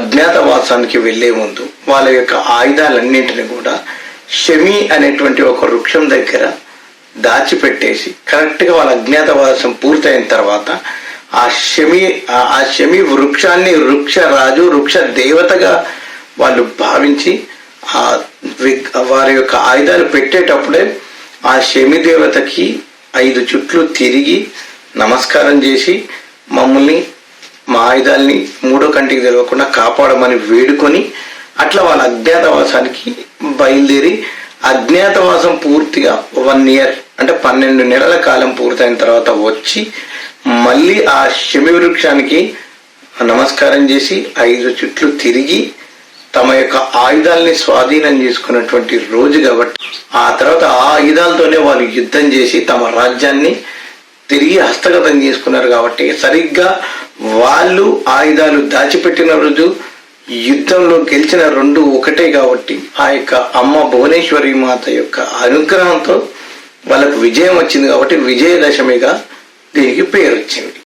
అజ్ఞాతవాసానికి వెళ్ళే ముందు వాళ్ళ యొక్క ఆయుధాలన్నింటిని కూడా షమి అనేటువంటి ఒక వృక్షం దగ్గర దాచిపెట్టేసి కరెక్ట్గా వాళ్ళ అజ్ఞాతవాసం పూర్తయిన తర్వాత ఆ షమి ఆ- శమి షమి వృక్షాన్ని వృక్ష రాజు వృక్ష దేవతగా వాళ్ళు భావించి ఆ వి- వారి యొక్క ఆయుధాలు పెట్టేటప్పుడే ఆ శమి దేవతకి ఐదు చుట్లు తిరిగి నమస్కారం చేసి మమ్మల్ని మా ఆయుధాల్ని మూడో కంటికి తెలవకుండా కాపాడమని వేడుకొని అట్లా వాళ్ళ అజ్ఞాతవాసానికి బయలుదేరి అజ్ఞాతవాసం పూర్తిగా వన్ ఇయర్ అంటే పన్నెండు నెలల కాలం పూర్తయిన తర్వాత వచ్చి మళ్ళీ ఆ శమి వృక్షానికి నమస్కారం చేసి ఐదు చుట్లు తిరిగి తమ యొక్క ఆయుధాల్ని స్వాధీనం చేసుకున్నటువంటి రోజు కాబట్టి ఆ తర్వాత ఆ ఆయుధాలతోనే వాళ్ళు యుద్ధం చేసి తమ రాజ్యాన్ని తిరిగి హస్తగతం చేసుకున్నారు కాబట్టి సరిగ్గా వాళ్ళు ఆయుధాలు దాచిపెట్టిన రోజు యుద్ధంలో గెలిచిన రెండు ఒకటే కాబట్టి ఆ యొక్క అమ్మ భువనేశ్వరి మాత యొక్క అనుగ్రహంతో వాళ్ళకు విజయం వచ్చింది కాబట్టి విజయదశమిగా దీనికి పేరు వచ్చింది